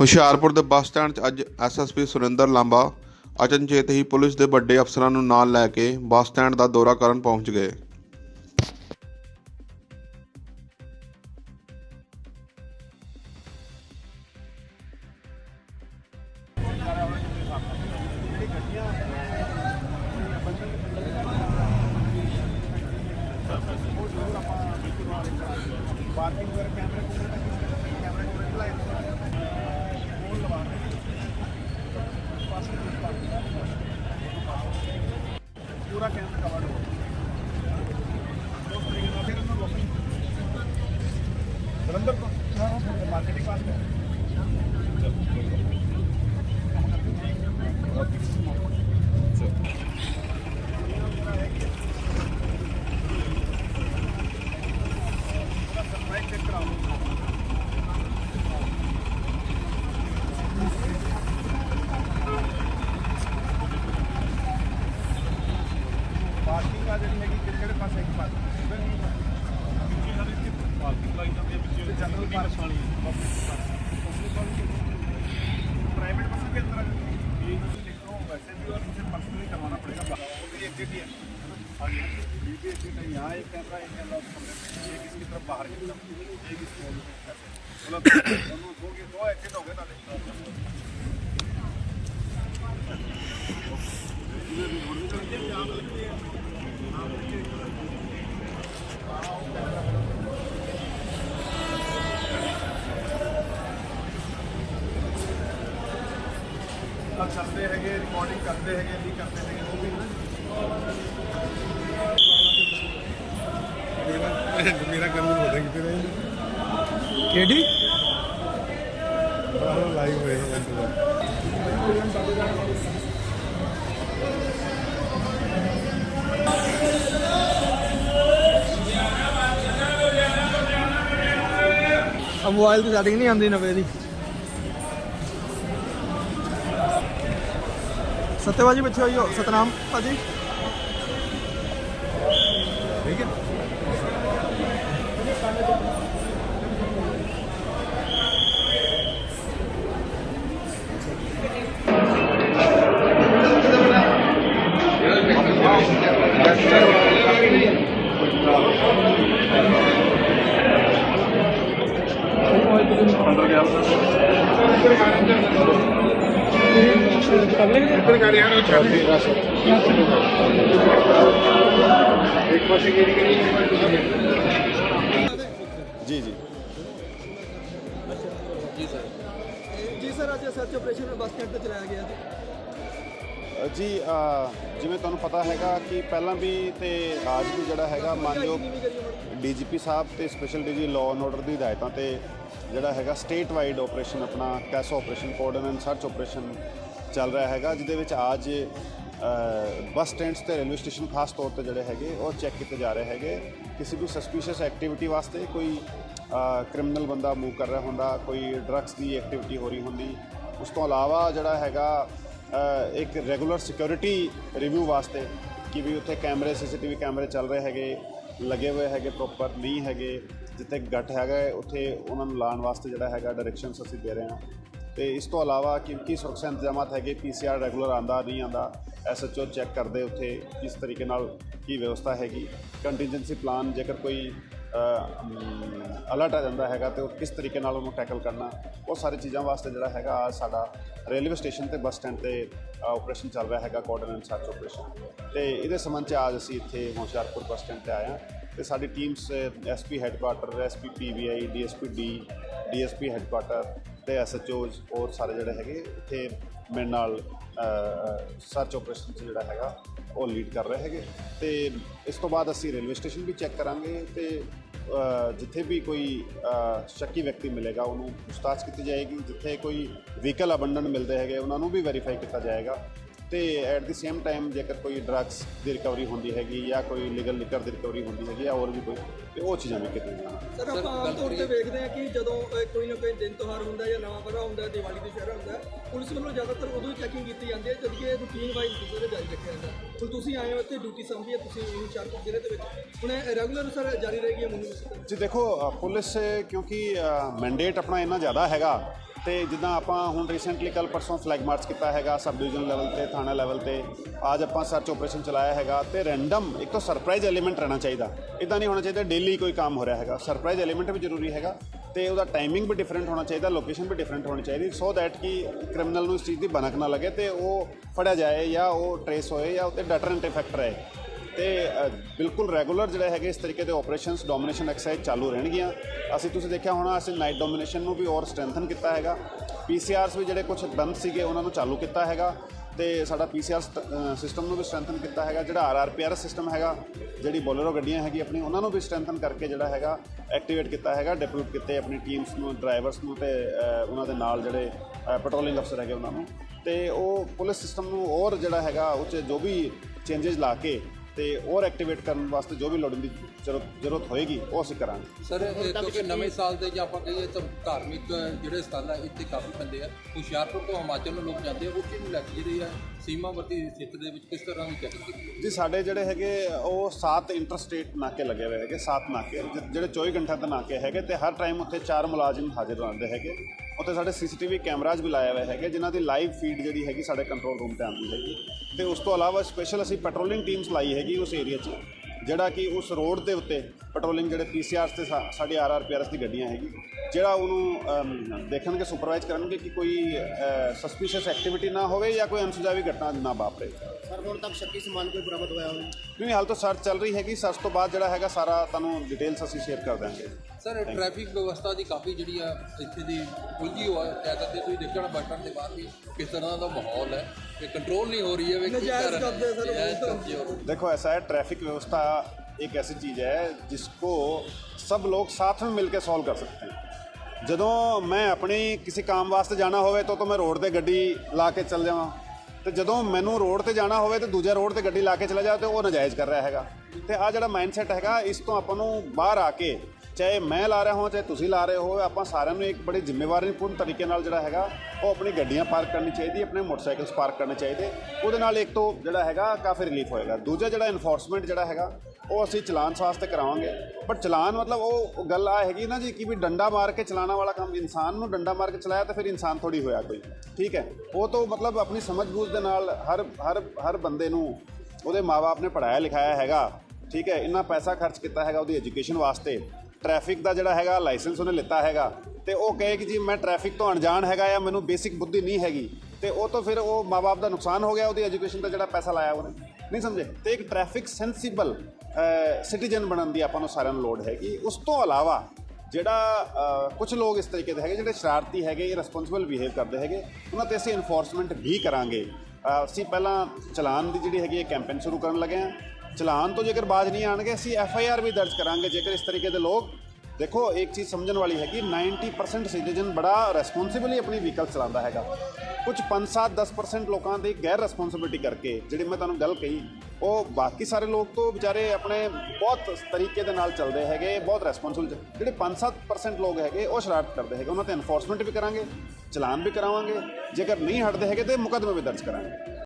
ਹੁਸ਼ਿਆਰਪੁਰ ਦੇ bus stand 'ਚ ਅੱਜ ਐਸਐਸਪੀ ਸੁਰਿੰਦਰ ਲਾਂਬਾ, ਅਚਨਚੇਤ ਹੀ ਪੁਲਿਸ ਦੇ ਵੱਡੇ ਅਫਸਰਾਂ ਨੂੰ ਨਾਲ ਲੈ ਕੇ ਬੱਸ ਸਟੈਂਡ ਦਾ ਦੌਰਾ ਕਰਨ ਪਹੁੰਚ ਗਏ। ਪੂਰਾ Вот, давай. ਪਾਰਕਿੰਗ ਆ ਜਿਹੜੀ ਹੈਗੀ ਕਿ ਕਿਹੜੇ ਪਾਸੇ ਇੱਕ ਪਾਸੇ ਪਿੱਛੇ ਸਾਰੇ ਇੱਥੇ ਪਾਰਕਿੰਗ ਲਾਈ ਜਾਂਦੀ ਹੈ ਪਿੱਛੇ ਜਨਰਲ ਪਾਰਕ ਵਾਲੀ ਪ੍ਰਾਈਵੇਟ ਬੱਸ ਕਿਸ ਤਰ੍ਹਾਂ ਇਹ ਤੁਸੀਂ ਦੇਖੋ ਵੈਸੇ ਵੀ ਔਰ ਕਿਸੇ ਪਰਸਨਲੀ ਕਰਵਾਉਣਾ ਪੜੇਗਾ ਉਹ ਵੀ ਇੱਕ ਹੀ ਹੈ। ਹਾਂਜੀ। ਵੀ ਇੱਕ ਹੀ ਹੈ ਇੱਕ ਕੈਮਰਾ ਇੱਕ ਕੈਮਰਾ ਇਹ ਕਿਸ ਕੀ ਤਰ੍ਹਾਂ ਬਾਹਰ ਨਿਕਲਦਾ ਇਹ ਕਿਸ ਕੋਲ ਮਤਲਬ ਉਹਨੂੰ ਦੋ ਕੇ ਦੋ ਐਕਟ ਹੋ ਗਏ ਤਾਂ ਕਰਦੇ ਹੈਗੇ ਰਿਕਾਰਡਿੰਗ ਕਰਦੇ ਹੈਗੇ ਵੀ ਕਰਦੇ ਹੈਗੇ ਉਹ ਵੀ ਮੇਰਾ ਕਾਨੂੰਨ ਹੋ ਰਿਹਾ ਕਿਤੇ ਨਹੀਂ ਕਿਹੜੀ ਲਾਈਵ ਹੋਏ ਹੈ ਮੋਬਾਈਲ ਤੇ ਸੈਟਿੰਗ ਨਹੀਂ ਆਉਂਦੀ ਨਵੇਂ ਦੀ ਸਤਿਆਬਾਜੀ ਪਿੱਛੇ ਹੋਈ ਹੋ ਸਤਨਾਮ ਭਾਜੀ ਜੀ ਜੀ। ਜੀ ਸਰ ਅੱਜ ਸਰਚ ਆਪਰੇਸ਼ਨ ਬੱਸ ਸਟੈਂਡ ਤੇ ਚਲਾਇਆ ਗਿਆ ਜੀ ਅ, ਜਿਵੇਂ ਤੁਹਾਨੂੰ ਪਤਾ ਹੈਗਾ ਕਿ ਪਹਿਲਾਂ ਵੀ ਤੇ ਅੱਜ ਵੀ ਜਿਹੜਾ ਹੈਗਾ ਮਾਨਯੋਗ ਡੀਜੀਪੀ ਸਾਹਿਬ ਤੇ special DG law and order ਦੀ ਹਦਾਇਤਾਂ ਤੇ ਜਿਹੜਾ ਹੈਗਾ ਸਟੇਟ ਵਾਈਡ ਆਪਰੇਸ਼ਨ ਆਪਣਾ CASO operation cordon and search operation ਚੱਲ ਰਿਹਾ ਹੈਗਾ, ਜਿਹਦੇ ਵਿੱਚ ਅੱਜ ਬੱਸ ਸਟੈਂਡਸ ਤੇ ਰੇਲਵੇ ਸਟੇਸ਼ਨ ਖਾਸ ਤੌਰ ਤੇ ਜਿਹੜੇ ਹੈਗੇ, ਉਹ ਚੈੱਕ ਕੀਤੇ ਜਾ ਰਹੇ ਹੈਗੇ। ਕਿਸੇ ਵੀ ਸਸਪੀਸ਼ੀਅਸ ਐਕਟੀਵਿਟੀ ਵਾਸਤੇ ਕੋਈ ਕ੍ਰਿਮੀਨਲ ਬੰਦਾ ਮੂਵ ਕਰ ਰਿਹਾ ਹੁੰਦਾ, ਕੋਈ ਡਰੱਗਸ ਦੀ ਐਕਟੀਵਿਟੀ ਹੋ ਰਹੀ ਹੁੰਦੀ। ਉਸ ਤੋਂ ਇਲਾਵਾ ਜਿਹੜਾ ਹੈਗਾ ਇੱਕ ਰੈਗੂਲਰ ਸਿਕਿਉਰਿਟੀ ਰਿਵਿਊ ਵਾਸਤੇ ਕਿ ਵੀ ਉੱਥੇ ਕੈਮਰੇ ਸੀਸੀਟੀਵੀ ਕੈਮਰੇ ਚੱਲ ਰਹੇ ਹੈਗੇ, ਲੱਗੇ ਹੋਏ ਹੈਗੇ ਪ੍ਰੋਪਰ ਨਹੀਂ ਹੈਗੇ। ਜਿੱਥੇ ਗੱਟ ਹੈਗਾ ਹੈ, ਉੱਥੇ ਉਹਨਾਂ ਨੂੰ ਲਾਉਣ ਵਾਸਤੇ ਜਿਹੜਾ ਹੈਗਾ ਡਾਇਰੈਕਸ਼ਨਸ ਅਸੀਂ ਦੇ ਰਹੇ ਹਾਂ। ਤੇ ਇਸ ਤੋਂ ਇਲਾਵਾ ਕਿਉਂਕਿ ਸੁਰੱਖਿਆ ਇੰਤਜ਼ਾਮਾਤ ਹੈਗੇ ਪੀਸੀਆਰ ਰੈਗੂਲਰ ਆਂਦਾ ਨਹੀਂ ਆਂਦਾ ਐਸਐਚਓ ਚੈੱਕ ਕਰਦੇ ਉੱਥੇ ਕਿਸ ਤਰੀਕੇ ਨਾਲ ਕੀ ਵਿਵਸਥਾ ਹੈਗੀ। ਕੰਟੀਜੈਂਸੀ ਪਲਾਨ ਜੇਕਰ ਕੋਈ ਅਲਰਟ ਆ ਜਾਂਦਾ ਹੈਗਾ ਤੇ ਉਹ ਕਿਸ ਤਰੀਕੇ ਨਾਲ ਉਹਨੂੰ ਟੈਕਲ ਕਰਨਾ ਉਹ ਸਾਰੀ ਚੀਜ਼ਾਂ ਵਾਸਤੇ ਜਿਹੜਾ ਹੈਗਾ ਆਹ ਸਾਡਾ ਰੇਲਵੇ ਸਟੇਸ਼ਨ ਤੇ ਬੱਸ ਸਟੈਂਡ ਤੇ ਆਪਰੇਸ਼ਨ ਚੱਲ ਰਿਹਾ ਹੈਗਾ ਕੋਆਰਡਨ ਐਂਡ ਸਰਚ ਆਪਰੇਸ਼ਨ ਤੇ ਇਹਦੇ ਸੰਬੰਧ ਚ ਅੱਜ ਅਸੀਂ ਇੱਥੇ ਹੁਸ਼ਿਆਰਪੁਰ ਬੱਸ ਸਟੈਂਡ ਤੇ ਆਏ ਹਾਂ। ਤੇ ਸਾਡੀ teams SP headquarter SP PVI DSP D DSP headquarter ਤੇ ਐਸਐਚਓਜ਼ ਔਰ ਸਾਰੇ ਜਿਹੜੇ ਹੈਗੇ, ਇੱਥੇ ਮੇਰੇ ਨਾਲ ਸਰਚ ਆਪਰੇਸ਼ਨ 'ਚ ਜਿਹੜਾ ਹੈਗਾ, ਉਹ ਲੀਡ ਕਰ ਰਹੇ ਹੈਗੇ। ਤੇ ਇਸ ਤੋਂ ਬਾਅਦ ਅਸੀਂ ਰੇਲਵੇ ਸਟੇਸ਼ਨ ਵੀ ਚੈੱਕ ਕਰਾਂਗੇ ਤੇ ਜਿੱਥੇ ਵੀ ਕੋਈ ਸ਼ੱਕੀ ਵਿਅਕਤੀ ਮਿਲੇਗਾ, ਉਹਨੂੰ ਪੁੱਛਤਾਛ ਕੀਤੀ ਜਾਏਗੀ। ਜਿੱਥੇ ਕੋਈ ਵਹੀਕਲ ਅਬੰਡਨ ਮਿਲਦੇ ਹੈਗੇ, ਉਹਨਾਂ ਨੂੰ ਵੀ ਵੈਰੀਫਾਈ ਕੀਤਾ ਜਾਏਗਾ। ਤੇ ਐਟ ਦੀ ਸੇਮ ਟਾਈਮ ਜੇਕਰ ਕੋਈ ਡਰੱਗਸ ਦੀ ਰਿਕਵਰੀ ਹੁੰਦੀ ਹੈਗੀ ਜਾਂ ਕੋਈ ਲੀਗਲ ਲਿਕਰ ਦੀ ਰਿਕਵਰੀ ਹੁੰਦੀ ਹੈਗੀ ਜਾਂ ਹੋਰ ਵੀ ਕੋਈ ਤੇ ਉਹ ਚੀਜ਼ਾਂ ਵੀ ਕੀਤੀਆਂ ਜਾਣਗੀਆਂ ਸਰ ਆਪਾਂ ਆਮ ਤੌਰ ਤੇ ਵੇਖਦੇ ਹਾਂ ਕਿ ਜਦੋਂ ਅਹ, ਕੋਈ ਨਾ ਕੋਈ ਦਿਨ ਤਿਉਹਾਰ ਹੁੰਦਾ ਜਾਂ ਨਵਾਂ ਵਰਾ ਹੁੰਦਾ ਦੀਵਾਲੀ ਦੇ ਸ਼ਹਿਰ ਹੁੰਦਾ ਪੁਲਿਸ ਵੱਲੋਂ ਜ਼ਿਆਦਾਤਰ ਉਦੋਂ ਹੀ ਚੈਕਿੰਗ ਕੀਤੀ ਜਾਂਦੀ ਹੈ ਜਦ ਕਿ ਰੂਟੀਨ ਵਾਈਜ਼ ਦੂਸਰੇ ਜਾਰੀ ਰੱਖਿਆ ਜਾਂਦਾ। ਹੁਣ ਤੁਸੀਂ ਆਏ ਹੋ ਇੱਥੇ ਡਿਊਟੀ ਸੰਭੀ ਹੈ ਤੁਸੀਂ ਹੁਸ਼ਿਆਰਪੁਰ ਜ਼ਿਲ੍ਹੇ ਦੇ ਵਿੱਚ। ਹੁਣ ਰੈਗੂਲਰ ਸਰ ਜਾਰੀ ਰਹੇਗੀ ਮੈਨੂੰ ਜੀ ਦੇਖੋ ਅ, ਪੁਲਿਸ ਕਿਉਂਕਿ ਮੈਂਡੇਟ ਆਪਣਾ ਇੰਨਾ ਜ਼ਿਆਦਾ ਹੈਗਾ ਤੇ ਜਿੱਦਾਂ ਆਪਾਂ ਹੁਣ ਰੀਸੈਂਟਲੀ ਕੱਲ ਪਰਸੋਂ ਫਲੈਗ ਮਾਰਚ ਕੀਤਾ ਹੈਗਾ ਸਬ ਡਿਵੀਜ਼ਨ ਲੈਵਲ ਤੇ, ਥਾਣਾ ਲੈਵਲ ਤੇ, ਅੱਜ ਆਪਾਂ ਸਰਚ ਆਪਰੇਸ਼ਨ ਚਲਾਇਆ ਹੈਗਾ ਤੇ ਰੈਂਡਮ ਇੱਕ ਤਾਂ ਸਰਪ੍ਰਾਈਜ਼ ਐਲੀਮੈਂਟ ਰਹਿਣਾ ਚਾਹੀਦਾ। ਇਦਾਂ ਨਹੀਂ ਹੋਣਾ ਚਾਹੀਦਾ ਡੇਲੀ ਕੋਈ ਕੰਮ ਹੋ ਰਿਹਾ ਹੈਗਾ। ਸਰਪ੍ਰਾਈਜ਼ ਐਲੀਮੈਂਟ ਵੀ ਜ਼ਰੂਰੀ ਹੈਗਾ ਤੇ ਉਹਦਾ ਟਾਈਮਿੰਗ ਵੀ ਡਿਫਰੈਂਟ ਹੋਣਾ ਚਾਹੀਦਾ ਲੋਕੇਸ਼ਨ ਵੀ ਡਿਫਰੈਂਟ ਹੋਣੀ ਚਾਹੀਦੀ ਸੋ ਦੈਟ ਕਿ ਕ੍ਰਿਮੀਨਲ ਨੂੰ ਇਸ ਚੀਜ਼ ਦੀ ਬਨਕ ਨਾ ਲੱਗੇ ਤੇ ਉਹ ਫੜਿਆ ਜਾਏ ਜਾਂ ਉਹ ਟਰੇਸ ਹੋਏ ਜਾਂ ਉੱਤੇ ਡੈਟਰੈਂਟ ਇਫੈਕਟ ਰਹੇ ਤੇ ਅ, ਬਿਲਕੁਲ ਰੈਗੂਲਰ ਜਿਹੜਾ ਹੈਗੇ ਇਸ ਤਰੀਕੇ ਦੇ ਆਪਰੇਸ਼ਨਸ ਡੋਮੀਨੇਸ਼ਨ ਐਕਸਰਸਾਈਜ਼ ਚਾਲੂ ਰਹਿਣਗੀਆਂ। ਅਸੀਂ ਤੁਸੀਂ ਦੇਖਿਆ ਹੋਣਾ ਅਸੀਂ ਨਾਈਟ ਡੋਮੀਨੇਸ਼ਨ ਨੂੰ ਵੀ ਹੋਰ ਸਟਰੈਂਥਨ ਕੀਤਾ ਹੈਗਾ। ਪੀਸੀਆਰਸ ਵੀ ਜਿਹੜੇ ਕੁਝ ਬੰਦ ਸੀਗੇ ਉਹਨਾਂ ਨੂੰ ਚਾਲੂ ਕੀਤਾ ਹੈਗਾ। ਤੇ ਸਾਡਾ ਪੀਸੀਆਰ ਸਿਸਟਮ ਨੂੰ ਵੀ ਸਟਰੈਂਥਨ ਕੀਤਾ ਹੈਗਾ। ਜਿਹੜਾ ਆਰਆਰਪੀਆਰ ਸਿਸਟਮ ਹੈਗਾ ਜਿਹੜੀ ਬੋਲਰੋ ਗੱਡੀਆਂ ਹੈਗੀ ਆਪਣੀ ਉਹਨਾਂ ਨੂੰ ਵੀ ਸਟਰੈਂਥਨ ਕਰਕੇ ਜਿਹੜਾ ਹੈਗਾ ਐਕਟੀਵੇਟ ਕੀਤਾ ਹੈਗਾ ਡਿਪਲੋਟ ਕੀਤੇ ਆਪਣੀ ਟੀਮਸ ਨੂੰ ਡਰਾਈਵਰਸ ਨੂੰ ਤੇ ਅ, ਉਹਨਾਂ ਦੇ ਨਾਲ ਜਿਹੜੇ ਪੈਟਰੋਲਿੰਗ ਅਫਸਰ ਹੈਗੇ ਉਹਨਾਂ ਨੂੰ। ਤੇ ਉਹ ਪੁਲਿਸ ਸਿਸਟਮ ਨੂੰ ਹੋਰ ਜਿਹੜਾ ਹੈਗਾ ਉਹ 'ਚ ਜੋ ਵੀ ਚੇਂਜਸ ਲਾ ਕੇ ਤੇ ਹੋਰ ਐਕਟੀਵੇਟ ਕਰਨ ਵਾਸਤੇ ਜੋ ਵੀ ਲੋੜੀਂਦੀ ਜ਼ਰੂਰਤ ਜ਼ਰੂਰਤ ਹੋਏਗੀ ਉਹ ਅਸੀਂ ਕਰਾਂਗੇ। ਸਰ ਇਹ ਕਿਉਂਕਿ ਨਵੇਂ ਸਾਲ ਦੇ ਜਾਂ ਆਪਾਂ ਕਹੀਏ ਤਾਂ ਧਾਰਮਿਕ ਜਿਹੜੇ ਸਥਲ ਆ ਇੱਥੇ ਕਾਫੀ ਪੈਂਦੇ ਆ ਹੁਸ਼ਿਆਰਪੁਰ ਤੋਂ ਹਿਮਾਚਲ ਨੂੰ ਲੋਕ ਜਾਂਦੇ ਆ ਉਹ ਚੀਜ਼ ਨੂੰ ਲੈ ਕੇ ਜਿਹੜੀ ਆ ਸੀਮਾਵਰਤੀ ਖੇਤਰ ਦੇ ਵਿੱਚ ਕਿਸ ਤਰ੍ਹਾਂ ਦੀ ਚੈਕਿੰਗ ਕੀਤੀ ਜੀ, ਸਾਡੇ ਜਿਹੜੇ ਹੈਗੇ, ਉਹ 7 ਇੰਟਰਸਟੇਟ ਨਾਕੇ ਲੱਗੇ ਹੋਏ ਹੈਗੇ 7 ਨਾਕੇ। ਜਿਹੜੇ 24 ਘੰਟੇ ਦੇ ਨਾਕੇ ਹੈਗੇ ਤੇ ਹਰ ਟਾਈਮ ਉੱਥੇ ਚਾਰ ਮੁਲਾਜ਼ਮ ਹਾਜ਼ਰ ਰਹਿੰਦੇ ਹੈਗੇ। ਉੱਥੇ ਸਾਡੇ ਸੀਸੀਟੀਵੀ ਕੈਮਰਾਜ਼ ਵੀ ਲਾਏ ਹੋਏ ਹੈਗੇ, ਜਿਨ੍ਹਾਂ ਦੀ ਲਾਈਵ ਫੀਡ ਜਿਹੜੀ ਹੈਗੀ ਸਾਡੇ ਕੰਟਰੋਲ ਰੂਮ ਤੇ ਆਉਂਦੀ ਹੈਗੀ। ਤੇ ਉਸ ਤੋਂ ਇਲਾਵਾ ਸਪੈਸ਼ਲ ਅਸੀਂ ਪੈਟਰੋਲਿੰਗ ਟੀਮਸ ਲਾਈ ਹੈਗੀ ਉਸ ਏਰੀਆ 'ਚ। ਜਿਹੜਾ ਕਿ ਉਸ ਰੋਡ ਦੇ ਉੱਤੇ ਪੈਟਰੋਲਿੰਗ ਜਿਹੜੇ ਪੀਸੀਆਰਸ ਤੇ ਸਾਡੀ ਆਰਆਰਪੀਆਰਸ ਦੀ ਗੱਡੀਆਂ ਹੈਗੀ। ਜਿਹੜਾ ਉਹਨੂੰ ਦੇਖਣਗੇ ਸੁਪਰਵਾਈਜ਼ ਕਰਨਗੇ ਕਿ ਕੋਈ ਸਸਪੀਸ਼ੀਅਸ ਐਕਟੀਵਿਟੀ ਨਾ ਹੋਵੇ ਜਾਂ ਕੋਈ ਅਨਸੁਝਾਵੀ ਘਟਨਾ ਨਾ ਵਾਪਰੇ। ਸਰ ਹੁਣ ਤੱਕ ਸ਼ੱਕੀ ਸਮਾਨ ਕੋਈ ਬਰਾਮਦ ਹੋਇਆ ਹੋਵੇ? ਨਹੀਂ ਹਾਲ ਤਾਂ ਸਰਚ ਚੱਲ ਰਹੀ ਹੈਗੀ। ਸਰਚ ਤੋਂ ਬਾਅਦ ਜਿਹੜਾ ਹੈਗਾ ਸਾਰਾ ਤੁਹਾਨੂੰ ਡਿਟੇਲਸ ਅਸੀਂ ਸ਼ੇਅਰ ਕਰ ਦਾਂਗੇ ਸਰ ਟ੍ਰੈਫਿਕ ਵਿਵਸਥਾ ਦੀ ਕਾਫੀ ਜਿਹੜੀ ਆ ਇੱਥੇ ਦੀ ਉਲਝੀ ਹੋਆ ਕਹਿ ਸਕਦੇ ਤੁਸੀਂ ਬੱਸ ਸਟੈਂਡ ਦੇ ਬਾਹਰ ਵੀ ਕਿਸ ਤਰ੍ਹਾਂ ਦਾ ਮਾਹੌਲ ਹੈ। ਤੇ ਕੰਟਰੋਲ ਨਹੀਂ ਹੋ ਰਹੀ ਹੈ ਵੀ ਕੀ ਨਜਾਇਜ਼ ਕਰ- ਕਬਜ਼ੇ ਸਰ, ਨਜਾਇਜ਼ ਬਹੁਤ। ਕਬਜ਼ੇ ਹੋ ਰਹੇ। देखो ऐसा है ट्रैफिक व्यवस्था एक ऐसी चीज़ है जिसको सब लोग साथ में मिलकर सॉल्व कर सकते हैं ਜਦੋਂ ਮੈਂ ਆਪਣੀ ਕਿਸੇ ਕੰਮ ਵਾਸਤੇ ਜਾਣਾ ਹੋਵੇ ਤਾਂ ਤਾਂ ਮੈਂ ਰੋਡ ਤੇ ਗੱਡੀ ਲਾ ਕੇ ਚੱਲ ਜਾਵਾਂ ਤੇ ਜਦੋਂ ਮੈਨੂੰ ਰੋਡ ਤੇ ਜਾਣਾ ਹੋਵੇ ਤੇ ਦੂਜੇ ਰੋਡ ਤੇ ਗੱਡੀ ਲਾ ਕੇ ਚਲਾ ਜਾ ਤੇ ਉਹ ਨਜਾਇਜ਼ ਕਰ ਰਿਹਾ ਹੈਗਾ ਤੇ ਆ ਜਿਹੜਾ ਮਾਈਂਡਸੈਟ ਹੈਗਾ ਇਸ ਤੋਂ ਆਪਾਂ ਨੂੰ ਬਾਹਰ ਆ ਕੇ ਚਾਹੇ ਮੈਂ ਲਾ ਰਿਹਾ ਹਾਂ, ਚਾਹੇ ਤੁਸੀਂ ਲਾ ਰਹੇ ਹੋ, ਆਪਾਂ ਸਾਰਿਆਂ ਨੂੰ ਇੱਕ ਬੜੀ ਜ਼ਿੰਮੇਵਾਰੀਪੂਰਨ ਤਰੀਕੇ ਨਾਲ ਜਿਹੜਾ ਹੈਗਾ, ਉਹ ਆਪਣੀ ਗੱਡੀਆਂ ਪਾਰਕ ਕਰਨੀ ਚਾਹੀਦੀ, ਆਪਣੇ ਮੋਟਰਸਾਈਕਲਸ ਪਾਰਕ ਕਰਨੇ ਚਾਹੀਦੇ। ਉਹਦੇ ਨਾਲ ਇੱਕ ਤੋਂ ਜਿਹੜਾ ਹੈਗਾ, ਕਾਫੀ ਰਿਲੀਫ ਹੋਏਗਾ। ਦੂਜਾ ਜਿਹੜਾ ਇਨਫੋਰਸਮੈਂਟ ਜਿਹੜਾ ਹੈਗਾ, ਉਹ ਅਸੀਂ ਚਲਾਨ ਵਾਸਤੇ ਕਰਾਵਾਂਗੇ। ਪਰ ਚਲਾਨ ਮਤਲਬ ਉਹ ਗੱਲ ਆ ਹੈਗੀ ਨਾ ਜੀ, ਕਿ ਵੀ ਡੰਡਾ ਮਾਰ ਕੇ ਚਲਾਉਣ ਵਾਲਾ ਕੰਮ, ਇਨਸਾਨ ਨੂੰ ਡੰਡਾ ਮਾਰ ਕੇ ਚਲਾਇਆ ਤਾਂ ਫਿਰ ਇਨਸਾਨ ਥੋੜੀ ਹੋਇਆ ਕੋਈ। ਠੀਕ ਹੈ? ਉਹ ਤੋਂ ਮਤਲਬ ਆਪਣੀ ਸਮਝ ਬੂਝ ਦੇ ਨਾਲ ਹਰ ਹਰ ਹਰ ਬੰਦੇ ਨੂੰ ਉਹਦੇ ਮਾਪੇ ਨੇ ਪੜਾਇਆ ਲਿਖਾਇਆ ਹੈਗਾ। ਠੀਕ ਹੈ? ਇੰਨਾ ਪੈਸਾ ਖਰਚ ਕੀਤਾ ਹੈਗਾ ਉਹਦੀ ਐਜੂਕੇਸ਼ਨ ਵਾਸਤੇ। ਟ੍ਰੈਫਿਕ ਦਾ ਜਿਹੜਾ ਹੈਗਾ, ਲਾਇਸੈਂਸ ਉਹਨੇ ਲਿੱਤਾ ਹੈਗਾ। ਤੇ ਉਹ ਕਹੇ ਕਿ ਜੀ, ਮੈਂ ਟ੍ਰੈਫਿਕ ਤੋਂ ਅਣਜਾਣ ਹੈਗਾ ਜਾਂ ਮੈਨੂੰ ਬੇਸਿਕ ਬੁੱਧੀ ਨਹੀਂ ਹੈਗੀ। ਤੇ ਉਹ ਤੋਂ ਫਿਰ ਉਹ ਮਾਪੇ ਦਾ ਨੁਕਸਾਨ ਹੋ ਗਿਆ, ਉਹਦੀ ਐਜੂਕੇਸ਼ਨ ਦਾ ਜਿਹੜਾ ਪੈਸਾ ਲਾਇਆ ਉਹਨੇ। ਨਹੀਂ ਸਮਝੇ? ਤੇ ਇੱਕ ਟ੍ਰੈਫਿਕ ਸੈਂਸੀਬਲ ਸਿਟੀਜ਼ਨ ਬਣਨ ਦੀ ਆਪਾਂ ਨੂੰ ਸਾਰਿਆਂ ਨੂੰ ਲੋੜ ਹੈਗੀ। ਉਸ ਤੋਂ ਇਲਾਵਾ ਜਿਹੜਾ ਕੁਝ ਲੋਕ ਇਸ ਤਰੀਕੇ ਦੇ ਹੈਗੇ, ਜਿਹੜੇ ਸ਼ਰਾਰਤੀ ਹੈਗੇ ਇਹ ਇਰਰਿਸਪੌਂਸਿਬਲ ਬਿਹੇਵ ਕਰਦੇ ਹੈਗੇ, ਉਹਨਾਂ ਤੇ ਅਸੀਂ ਇਨਫੋਰਸਮੈਂਟ ਵੀ ਕਰਾਂਗੇ। ਅਸੀਂ ਪਹਿਲਾਂ ਚਲਾਨ ਦੀ ਜਿਹੜੀ ਹੈਗੀ ਹੈ ਕੈਂਪੇਨ ਸ਼ੁਰੂ ਕਰਨ ਲੱਗੇ ਹਾਂ। ਚਲਾਨ ਤੋਂ ਜੇਕਰ ਬਾਜ਼ ਨਹੀਂ ਆਣਗੇ, ਅਸੀਂ ਐਫ ਆਈ ਆਰ ਵੀ ਦਰਜ ਕਰਾਂਗੇ। ਜੇਕਰ ਇਸ ਤਰੀਕੇ ਦੇ ਲੋਕ, ਦੇਖੋ, ਇੱਕ ਚੀਜ਼ ਸਮਝਣ ਵਾਲੀ ਹੈਗੀ 90% ਸਿਟੀਜ਼ਨ ਬੜਾ ਰੈਸਪੌਂਸਿਬਲੀ ਆਪਣੀ ਵਹੀਕਲ ਚਲਾਉਂਦਾ ਹੈਗਾ। ਕੁਝ 5-7 10% ਲੋਕਾਂ ਦੀ ਗੈਰ ਰੈਸਪੌਂਸਿਬਿਲਟੀ ਕਰਕੇ, ਜਿਹੜੀ ਮੈਂ ਤੁਹਾਨੂੰ ਗੱਲ ਕਹੀ, ਉਹ ਬਾਕੀ ਸਾਰੇ ਲੋਕ ਤੋਂ ਵਿਚਾਰੇ ਆਪਣੇ ਬਹੁਤ ਤਰੀਕੇ ਦੇ ਨਾਲ ਚੱਲਦੇ ਹੈਗੇ, ਬਹੁਤ ਰੈਸਪੌਂਸਿਬਲ ਜਿਹੜੇ 5-7% ਲੋਕ ਹੈਗੇ, ਉਹ ਸ਼ਰਾਰਤ ਕਰਦੇ ਹੈਗੇ। ਉਹਨਾਂ ਤੇ ਐਨਫੋਰਸਮੈਂਟ ਵੀ ਕਰਾਂਗੇ, ਚਲਾਨ ਵੀ ਕਰਾਵਾਂਗੇ। ਜੇਕਰ ਨਹੀਂ ਹਟਦੇ ਹੈਗੇ, ਤੇ ਮੁਕੱਦਮੇ ਵੀ ਦਰਜ ਕਰਾਂਗੇ।